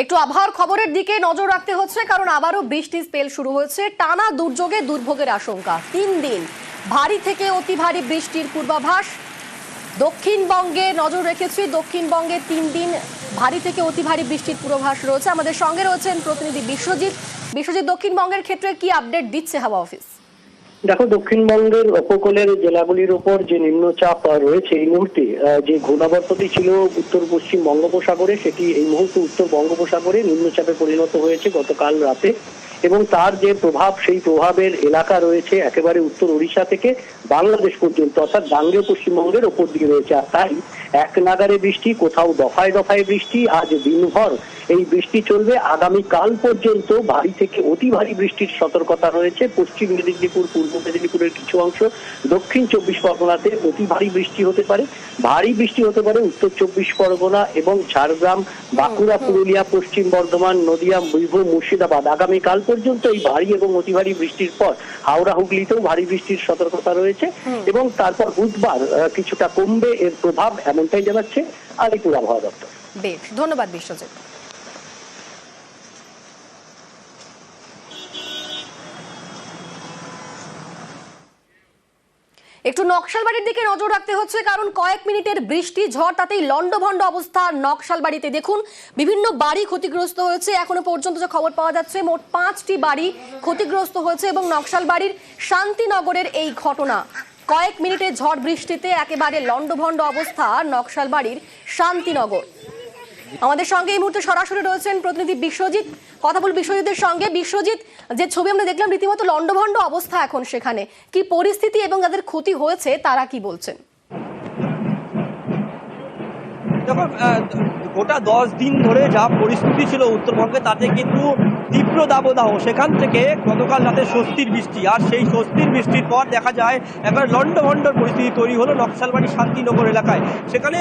একটু আবহাওয়ার খবরের দিকে নজর রাখতে হচ্ছে, কারণ আবারও বৃষ্টির স্পেল শুরু হয়েছে। টানা দুর্যোগে দুর্ভোগের আশঙ্কা। তিন দিন ভারী থেকে অতি ভারী বৃষ্টির পূর্বাভাস। দক্ষিণবঙ্গে নজর রেখেছি, দক্ষিণবঙ্গে তিন দিন ভারী থেকে অতি ভারী বৃষ্টির পূর্বাভাস রয়েছে। আমাদের সঙ্গে রয়েছেন প্রতিনিধি বিশ্বজিৎ। বিশ্বজিৎ, দক্ষিণবঙ্গের ক্ষেত্রে কি আপডেট দিচ্ছে হাওয়া অফিস? দেখো, দক্ষিণবঙ্গের উপকূলের জেলাগুলির উপর যে নিম্নচাপ রয়েছে এই মুহূর্তে যে ঘূর্ণাবর্তটি ছিল উত্তর পশ্চিম বঙ্গোপসাগরে, সেটি এই মুহূর্তে উত্তর বঙ্গোপসাগরে নিম্নচাপে পরিণত হয়েছে গতকাল রাতে। এবং তার যে প্রভাব সেই প্রভাবের এলাকা রয়েছে একেবারে উত্তর ওড়িশা থেকে বাংলাদেশ পর্যন্ত অর্থাৎ গাঙ্গেয় পশ্চিমবঙ্গের ওপর দিকে রয়েছে। আর তাই এক নাগারে বৃষ্টি কোথাও দফায় দফায় বৃষ্টি আজ দিনভর এই বৃষ্টি চলবে। আগামী কাল পর্যন্ত ভারী থেকে অতি ভারী বৃষ্টির সতর্কতা রয়েছে। পশ্চিম মেদিনীপুর পূর্ব মেদিনীপুরের কিছু অংশ দক্ষিণ চব্বিশ পরগনাতে অতি ভারী বৃষ্টি হতে পারে। ভারী বৃষ্টি হতে পারে উত্তর চব্বিশ পরগনা এবং ঝাড়গ্রাম বাঁকুড়া পুরুলিয়া পশ্চিম বর্ধমান নদিয়া বীরভূম মুর্শিদাবাদ। আগামী কাল পর্যন্ত এই ভারী এবং অতি ভারী বৃষ্টির পর হাওড়া হুগলিতেও ভারী বৃষ্টির সতর্কতা রয়েছে এবং তারপর বুধবার কিছুটা কমবে এর প্রভাব এমনটাই জানাচ্ছে আলিপুর আবহাওয়া দপ্তর। বেশ ধন্যবাদ বিশ্বজিৎ। একটু নকশালবাড়ির দিকে নজর রাখতে হচ্ছে, কারণ কয়েক মিনিটের বৃষ্টি, ঝড়, তাতেই লন্ডভন্ড অবস্থা নকশালবাড়িতে। দেখুন, বিভিন্ন বাড়ি ক্ষতিগ্রস্ত হয়েছে। এখনও পর্যন্ত যে খবর পাওয়া যাচ্ছে, মোট পাঁচটি বাড়ি ক্ষতিগ্রস্ত হয়েছে এবং নকশালবাড়ির শান্তিনগরের এই ঘটনা। কয়েক মিনিটের ঝড় বৃষ্টিতে একেবারে লন্ডভন্ড অবস্থা নকশালবাড়ির শান্তিনগর। আমাদের সঙ্গে এই মুহূর্তে সরাসরি রয়েছেন প্রতিনিধি বিশ্বজিৎ কথা বল বিশ্বজিতের সঙ্গে। বিশ্বজিৎ, যে ছবি আমরা দেখলাম রীতিমতো লন্ডভন্ড অবস্থা এখন সেখানে। কি পরিস্থিতি এবং তাদের ক্ষতি হয়েছে, তারা কি বলছেন? দেখো গোটা দশ দিন ধরে যা পরিস্থিতি ছিল উত্তরবঙ্গে, তাতে কিন্তু তীব্র দাবদাহ। সেখান থেকে গতকাল রাতে স্বস্তির বৃষ্টি। আর সেই স্বস্তির বৃষ্টির পর দেখা যায় একবার লন্ডভন্ডর পরিস্থিতি তৈরি হলো নকশালবাড়ি শান্তিনগর এলাকায়। সেখানে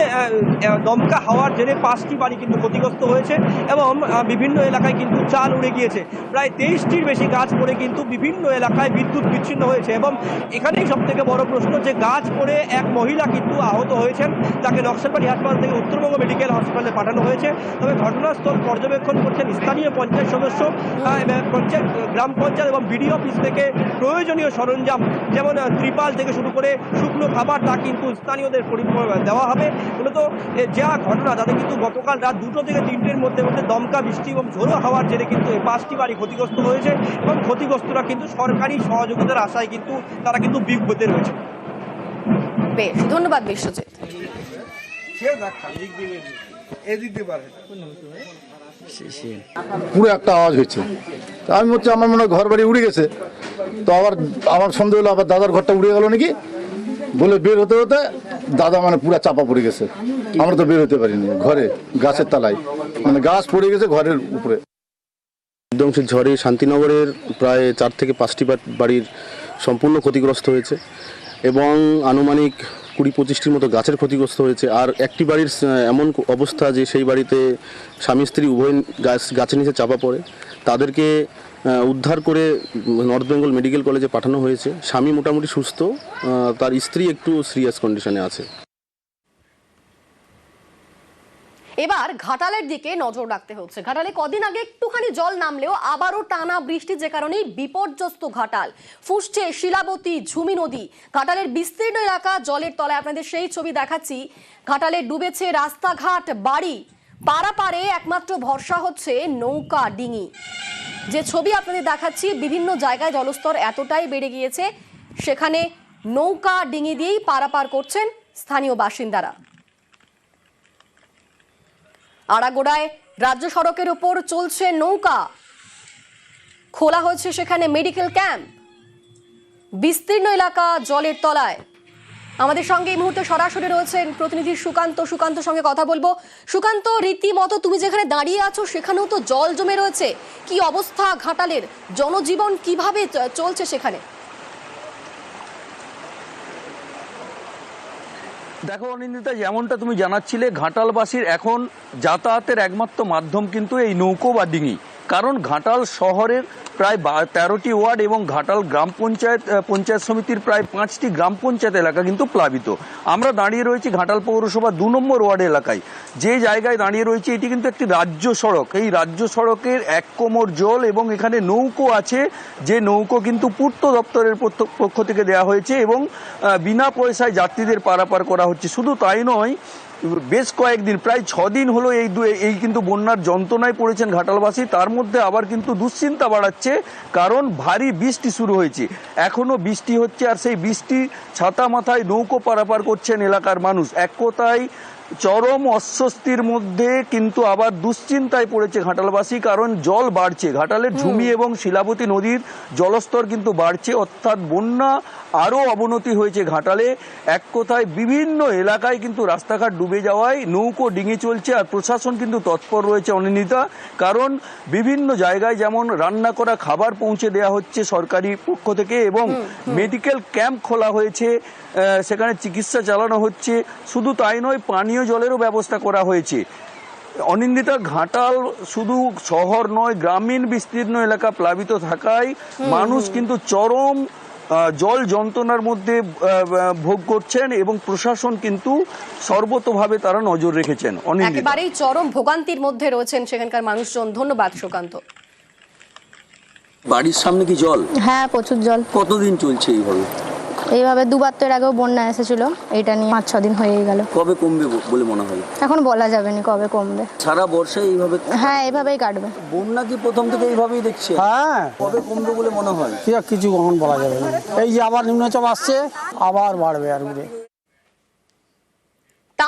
দমকা হাওয়ার জেরে পাঁচটি বাড়ি কিন্তু ক্ষতিগ্রস্ত হয়েছে এবং বিভিন্ন এলাকায় কিন্তু চাল উড়ে গিয়েছে। প্রায় তেইশটির বেশি গাছ পড়ে কিন্তু বিভিন্ন এলাকায় বিদ্যুৎ বিচ্ছিন্ন হয়েছে এবং এখানেই সব থেকে বড় প্রশ্ন যে গাছ পড়ে এক মহিলা কিন্তু আহত হয়েছেন। তাকে নকশালবাড়ি হাসপাতাল থেকে উত্তরবঙ্গ মেডিকেল হসপিটালে পাঠানো হয়েছে। তবে ঘটনাস্থল পর্যবেক্ষণ করছেন স্থানীয় পঞ্চায়েত সদস্য গ্রাম পঞ্চায়েত এবং বিডিও অফিস থেকে প্রয়োজনীয় সরঞ্জাম যেমন ত্রিপাল থেকে শুরু করে শুকনো খাবার তা কিন্তু স্থানীয়দের পরি- দেওয়া হবে। মূলত যা ঘটনা তাতে কিন্তু গতকাল রাত দুটো থেকে তিনটের মধ্যে মধ্যে দমকা বৃষ্টি এবং ঝোড়ো হাওয়ার জেরে কিন্তু এই পাঁচটি বাড়ি ক্ষতিগ্রস্ত হয়েছে এবং ক্ষতিগ্রস্তরা কিন্তু সরকারি সহযোগিতার আশায় কিন্তু তারা কিন্তু বিব্রতে রয়েছে। বেশ ধন্যবাদ বিশ্বজিৎ। পুরো। একটা আওয়াজ হয়েছে। তা আমি হচ্ছে আমার মনে হয় ঘর বাড়ি উড়ে গেছে। তো আবার আমার সন্দেহ হলো আবার দাদার ঘরটা উড়ে গেল নাকি? বলে বের হতে হতে দাদা মানে পুরো চাপা পড়ে গেছে। আমরা তো বের হতে পারিনি ঘরে গাছের তলায়। মানে গাছ পড়ে গেছে ঘরের উপরে। বিধ্বংসী ঝড়ে শান্তিনগরের প্রায় চার থেকে পাঁচটি বাড়ির সম্পূর্ণ ক্ষতিগ্রস্ত হয়েছে। এবং আনুমানিক কুড়ি পঁচিশটির মতো গাছের ক্ষতিগ্রস্ত হয়েছে। আর একটি বাড়ির এমন অবস্থা যে সেই বাড়িতে স্বামী স্ত্রী উভয় গাছ, গাছের নিচে চাপা পড়ে, তাদেরকে উদ্ধার করে নর্থ বেঙ্গল মেডিকেল কলেজে পাঠানো হয়েছে। স্বামী মোটামুটি সুস্থ তার স্ত্রী একটু সিরিয়াস কন্ডিশনে আছে। এবার ঘাটালের দিকে নজর রাখতে হচ্ছে। ঘাটালে কদিন আগে একটুখানি জল নামলেও আবারও টানা বৃষ্টি যে কারণে বিপর্যস্ত ঘাটাল। ফুসছে শিলাবতী, ঝুমি নদী। ঘাটালের বিস্তীর্ণ এলাকা জলের তলায়। আপনাদের সেই ছবি দেখাচ্ছি। ঘাটালে ডুবেছে রাস্তাঘাট, বাড়ি। পারাপারে একমাত্র ভরসা হচ্ছে নৌকা ডিঙি। যে ছবি আপনাদের দেখাচ্ছি, বিভিন্ন জায়গায় জলস্তর এতটাই বেড়ে গিয়েছে। সেখানে নৌকা ডিঙি দিয়েই পারাপার করছেন স্থানীয় বাসিন্দারা। আড়াগোড়ায় রাজ্য সড়কের ওপর চলছে নৌকা। খোলা হয়েছে সেখানে মেডিকেল ক্যাম্প। বিস্তীর্ণ এলাকা জলের তলায়। আমাদের সঙ্গে এই মুহূর্তে সরাসরি রয়েছেন প্রতিনিধি সুকান্ত। সুকান্ত সঙ্গে কথা বলব। সুকান্ত, রীতিমতো তুমি যেখানে দাঁড়িয়ে আছো, সেখানেও তো জল জমে রয়েছে। কি অবস্থা ঘাটালের? জনজীবন কীভাবে চলছে সেখানে? দেখো অনিন্দিতা, যেমনটা তুমি জানাচ্ছিলে, ঘাটালবাসীর এখন যাতায়াতের একমাত্র মাধ্যম কিন্তু এই নৌকো বা ডিঙি। কারণ ঘাটাল শহরের প্রায় তেরোটি ওয়ার্ড এবং ঘাটাল গ্রাম পঞ্চায়েত পঞ্চায়েত সমিতির প্রায় পাঁচটি গ্রাম পঞ্চায়েত এলাকা কিন্তু প্লাবিত। আমরা দাঁড়িয়ে রয়েছি ঘাটাল পৌরসভা দু নম্বর ওয়ার্ড এলাকায়। যে জায়গায় দাঁড়িয়ে রয়েছে, এটি কিন্তু একটি রাজ্য সড়ক। এই রাজ্য সড়কের এক কোমর জল এবং এখানে নৌকো আছে, যে নৌকো কিন্তু পূর্ত দপ্তরের পক্ষ থেকে দেওয়া হয়েছে এবং বিনা পয়সায় যাত্রীদের পারাপার করা হচ্ছে। শুধু তাই নয় বেশ কয়েকদিন, প্রায় ছদিন হলো এই এই কিন্তু বন্যার যন্ত্রণায় পড়েছেন ঘাটালবাসী। তার মধ্যে আবার কিন্তু দুশ্চিন্তা বাড়াচ্ছে, কারণ ভারী বৃষ্টি শুরু হয়েছে। এখনও বৃষ্টি হচ্ছে আর সেই বৃষ্টি ছাতা মাথায় নৌকো পারাপার করছেন এলাকার মানুষ। এক কথায় চরম অস্বস্তির মধ্যে কিন্তু আবার দুশ্চিন্তায় পড়েছে ঘাটালবাসী কারণ জল বাড়ছে। ঘাটালের ঝুমি এবং শিলাবতী নদীর জলস্তর কিন্তু বাড়ছে অর্থাৎ বন্যা আরও অবনতি হয়েছে ঘাটালে। এক কথায় বিভিন্ন এলাকায় কিন্তু রাস্তাঘাট ডুবে যাওয়ায় নৌকো ডিঙে চলছে আর প্রশাসন কিন্তু তৎপর রয়েছে অনিন্দিতা কারণ বিভিন্ন জায়গায় যেমন রান্না করা খাবার পৌঁছে দেওয়া হচ্ছে সরকারি পক্ষ থেকে এবং মেডিকেল ক্যাম্প খোলা হয়েছে। সেখানে চিকিৎসা চালানো হচ্ছে। শুধু তাই নয় পানীয় জলেরও ব্যবস্থা করা হয়েছে। অনিন্দিতা ঘাটাল শুধু শহর নয় গ্রামীণ বিস্তীর্ণ এলাকা প্লাবিত থাকায় মানুষ কিন্তু চরম আহ, জল যন্ত্রণার মধ্যে ভোগ করছেন এবং প্রশাসন কিন্তু সর্বতভাবে তারা নজর রেখেছেন। একেবারেই চরম ভোগান্তির মধ্যে রয়েছেন সেখানকার মানুষজন। ধন্যবাদ সুকান্ত। বাড়ির সামনে কি জল? হ্যাঁ প্রচুর জল। কতদিন চলছে এইভাবে? এইভাবে দুবার তো এর আগেও বন্যা এসেছিল এটা নিয়ে পাঁচ ছ দিন হয়েই গেল। কবে কমবে বলে মনে হয়? এখন বলা যাবে না কবে কমবে। সারা বর্ষে এইভাবে হ্যাঁ এইভাবেই কাটবে। বন্যা কি প্রথম থেকে এইভাবেই দেখছে? হ্যাঁ। কবে কমবে বলে মনে হয়? কি আর কিছু কখন বলা যাবে না। এই যে আবার নিম্নচাপ আসছে আবার বাড়বে আর ঘুরে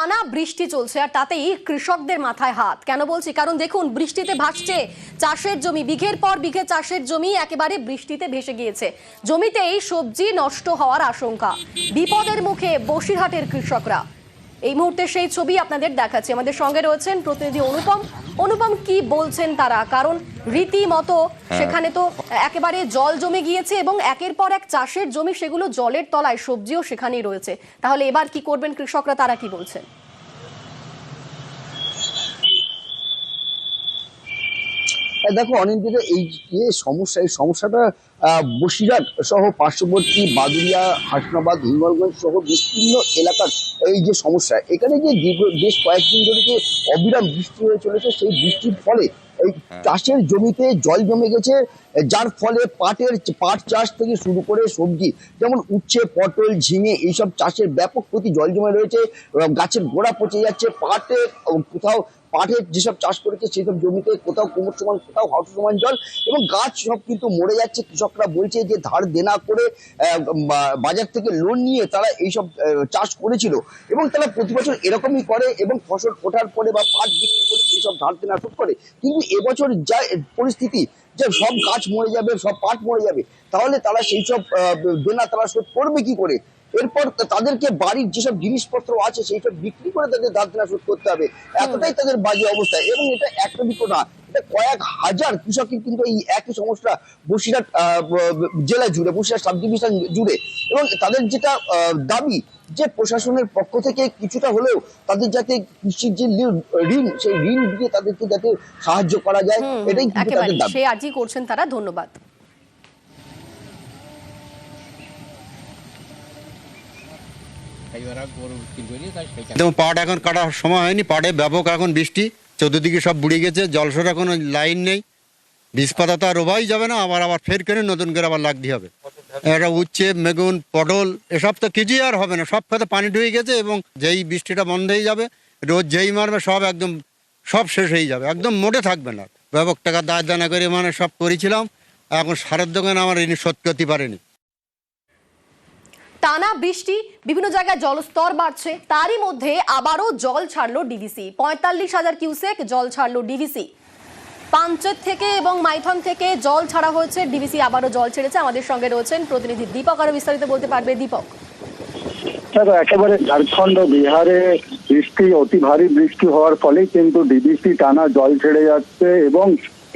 টানা বৃষ্টি চলছে আর তাতেই কৃষকদের মাথায় হাত। কেন বলছি? কারণ দেখুন, বৃষ্টিতে ভাসছে চাষের জমি। বিঘের পর বিঘে চাষের জমি একেবারে বৃষ্টিতে ভেসে গিয়েছে। জমিতেই সবজি নষ্ট হওয়ার আশঙ্কা। বিপদের মুখে বসিরহাটের কৃষকরা। এই মুহূর্তে সেই ছবি আপনাদের দেখাচ্ছি। আমাদের সঙ্গে রয়েছেন প্রতিনিধি অনুপম। অনুপম কি বলছেন তারা? কারণ রীতিমতো সেখানে তো একেবারে জল জমে গিয়েছে এবং একের পর এক চাষের জমি সেগুলো জলের তলায় সবজিও সেখানেই রয়েছে। তাহলে এবার কি করবেন কৃষকরা? তারা কি বলছেন? দেখো অনেক অনিন্দিত এই যে সমস্যা এই সমস্যাটা বসিরহাট সহ পার্শ্ববর্তী বাদুরিয়া হাসনাবাদ হিঙ্গলগঞ্জ সহ বিস্তীর্ণ এলাকার এই যে সমস্যা এখানে যে দীর্ঘ বেশ কয়েকদিন ধরে যে অবিরাম বৃষ্টি হয়ে চলেছে সেই বৃষ্টির ফলে এই চাষের জমিতে জল জমে গেছে যার ফলে পাটের পাট চাষ থেকে শুরু করে সবজি যেমন উচ্ছে পটল ঝিঙে এইসব চাষের ব্যাপক ক্ষতি জল জমে রয়েছে গাছের গোড়া পচে যাচ্ছে পাটে আহ, কোথাও পাটের যেসব চাষ করেছে, সেসব জমিতে কোথাও কোমর সমান, কোথাও হাঁটু সমান জল এবং গাছ সব কিন্তু মরে যাচ্ছে। কৃষকরা বলছে যে ধার দেনা করে বাজার থেকে লোন নিয়ে তারা এইসব চাষ করেছিল এবং তারা প্রতি বছর এরকমই করে এবং ফসল ওঠার পরে বা পাট বিক্রি করে এইসব ধার দেনা শোধ করে। কিন্তু এবছর যা পরিস্থিতি যে সব গাছ মরে যাবে, সব পাট মরে যাবে, তাহলে তারা সেই সব দেনা তারা শোধ করবে কি করে? এরপর তাদেরকে বাড়ির যেসব জিনিসপত্র আছে সেই সব বিক্রি করে তাদের ধার দেনা শোধ করতে হবে। এতটাই তাদের বাজে অবস্থা। এবং এটা একটা দিকও না এটা কয়েক হাজার কৃষকের কিন্তু এই একই সমস্যা বসিরহাট জেলা জুড়ে বসিরহাট সাব ডিভিশন জুড়ে। এবং তাদের যেটা দাবি যে প্রশাসনের পক্ষ থেকে কিছুটা হলেও তাদের যাতে কৃষির যে ঋণ সেই ঋণ দিয়ে তাদেরকে যাতে সাহায্য করা যায় এটাই কিন্তু তাদের দাবি। সে আর্জি করছেন তারা ধন্যবাদ। যেমন পাট এখন কাটার সময় হয়নি, পাটে ব্যাপক এখন বৃষ্টি, চতুর্দিকে সব বুড়ে গেছে জলসরা কোনো লাইন নেই। বীজ পাতা তো আর রোবাই যাবে না, আবার আবার ফের করে নতুন করে আবার লাগতে হবে। এটা উচ্ছে, মেগুন, পটল, এসব তো কিছুই আর হবে না, সব খাতে পানি ঢুকে গেছে এবং যেই বৃষ্টিটা বন্ধ হয়ে যাবে রোদ যেই মারবে, সব একদম, সব শেষ হয়ে যাবে, একদম মোটে থাকবে না। ব্যাপক টাকা দায় দানা করে মানে সব করেছিলাম, এখন সারের দোকানে আমার ঋণ শোধ করতে পারেনি। টানা বৃষ্টি, বিভিন্ন জায়গায় জলস্তর বাড়ছে। তারই মধ্যে আবারও জল ছাড়লো ডিভিসি পঁয়তাল্লিশ হাজার কিউসেক জল ছাড়লো ডিভিসি পাঞ্চেত থেকে এবং মাইথন থেকে জল ছাড়া হয়েছে। ডিভিসি আবারও জল ছেড়েছে। আমাদের সঙ্গে রয়েছেন প্রতিনিধি দীপক। আরও বিস্তারিত বলতে পারবে দীপক। একেবারে ঝাড়খণ্ড, বিহারে বৃষ্টি, অতি ভারী বৃষ্টি হওয়ার ফলে কিন্তু ডিবিসি টানা জল ছেড়ে যাচ্ছে এবং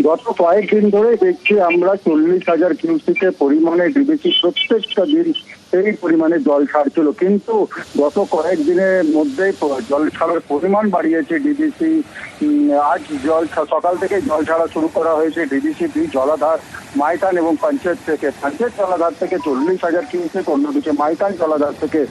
গত কয়েকদিন ধরে দেখছি আমরা চল্লিশ হাজার কিউসিকের পরিমাণে ডিবিসি প্রত্যেকটা দিন এই পরিমাণে জল ছাড়ছিল। কিন্তু গত কয়েকদিনের মধ্যে জল ছাড়ার পরিমাণ বাড়িয়েছে ডিবিসি আজ জল সকাল থেকে জল ছাড়া শুরু করা হয়েছে ডিবিসি দুই জলাধার, মাইতান এবং পঞ্চায়েত থেকে। পঞ্চায়েত জলাধার থেকে চল্লিশ হাজার কিউসেক, অন্যদিকে মাইতান জলাধার থেকে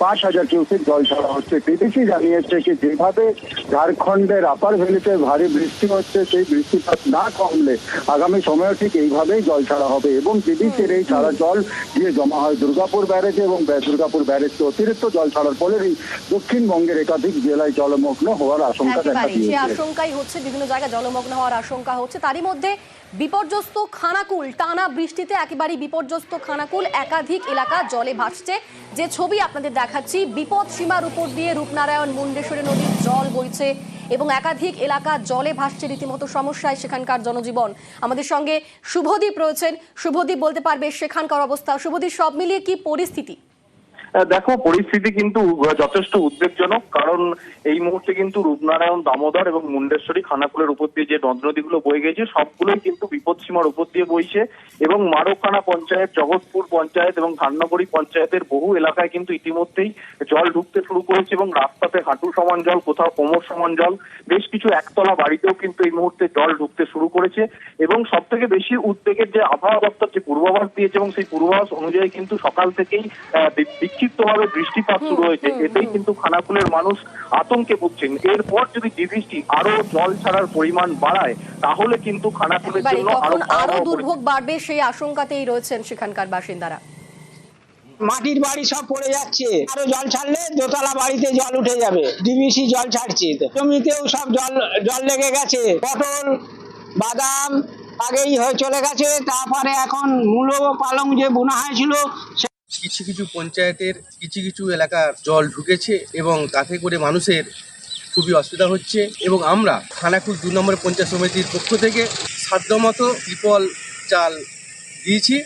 পাঁচ হাজার কিউসেক জল ছাড়া হচ্ছে। ডিবিসি জানিয়েছে কি, যেভাবে ঝাড়খণ্ডের আপার ভ্যালিতে ভারী বৃষ্টি হচ্ছে, সেই বৃষ্টিপাত না কমলে আগামী সময়ে ঠিক এইভাবেই জল ছাড়া হবে। এবং ডিবিসির এই ছাড়া জল দিয়ে জমা হয়, দুর্গাপুর ব্যারেজে এবং দুর্গাপুর ব্যারেজকে অতিরিক্ত জল ছাড়ার ফলেই দক্ষিণবঙ্গের একাধিক জেলায় জলমগ্ন হওয়ার আশঙ্কা দেখা একেবারে দিয়েছে। আশঙ্কাই হচ্ছে বিভিন্ন জায়গায় জলমগ্ন হওয়ার আশঙ্কা হচ্ছে। তারই মধ্যে বিপর্যস্ত খানাকুল টানা বৃষ্টিতে একেবারেই বিপর্যস্ত খানাকুল একাধিক এলাকা জলে ভাসছে। যে ছবি আপনাদের দেখাচ্ছি বিপদ সীমার উপর দিয়ে রূপনারায়ণ মুন্ডেশ্বরী নদীর জল বইছে এবং একাধিক এলাকা জলে ভাসছে রীতিমতো সমস্যায় সেখানকার জনজীবন। আমাদের সঙ্গে শুভদীপ রয়েছেন। শুভদীপ বলতে পারবে সেখানকার অবস্থা। শুভদীপ, সব মিলিয়ে কি পরিস্থিতি? দেখো, পরিস্থিতি কিন্তু যথেষ্ট উদ্বেগজনক, কারণ এই মুহূর্তে কিন্তু রূপনারায়ণ দামোদর এবং মুন্ডেশ্বরী খানাকুলের উপর দিয়ে যে নদ নদীগুলো বয়ে গেছে, সবগুলোই কিন্তু বিপদসীমার উপর দিয়ে বইছে এবং মারোখানা পঞ্চায়েত, জগৎপুর পঞ্চায়েত এবং ধান্নগরী পঞ্চায়েতের বহু এলাকায় কিন্তু ইতিমধ্যেই জল ঢুকতে শুরু করেছে এবং রাস্তাতে হাঁটু সমান জল, কোথাও কোমর সমান জল, বেশ কিছু একতলা বাড়িতেও কিন্তু এই মুহূর্তে জল ঢুকতে শুরু করেছে এবং সব থেকে বেশি উদ্বেগের যে আবহাওয়া দপ্তর যে পূর্বাভাস দিয়েছে এবং সেই পূর্বাভাস অনুযায়ী কিন্তু সকাল থেকেই বিক্ষিপ্তভাবে বৃষ্টিপাত শুরু হয়েছে। এতেই কিন্তু খানাকুলের মানুষ আতঙ্কে ভুগছেন। এরপর যদি ডিভিসি আরও জল ছাড়ার পরিমাণ বাড়ায় তাহলে কিন্তু খানাকুলের জন্য আরও আরও দুর্ভোগ বাড়বে সেই আশঙ্কাতেই রয়েছেন সেখানকার বাসিন্দারা। মাটির বাড়ি সব পড়ে যাচ্ছে। আরও জল ছাড়লে দোতলা বাড়িতে জল উঠে যাবে। ডিবিসি জল ছাড়ছে। জমিতেও সব জল জল লেগে গেছে। পটল বাদাম আগেই হয়ে চলে গেছে। তারপরে এখন মূলো পালং যে বোনা হয়েছিল কিছু কিছু পঞ্চায়েতের কিছু কিছু এলাকার জল ঢুকেছে এবং তাতে করে মানুষের খুবই অসুবিধা হচ্ছে এবং আমরা খানাকুল দু নম্বর পঞ্চায়েত সমিতির পক্ষ থেকে সাধ্যমতো ত্রিপল চাল দিয়েছি।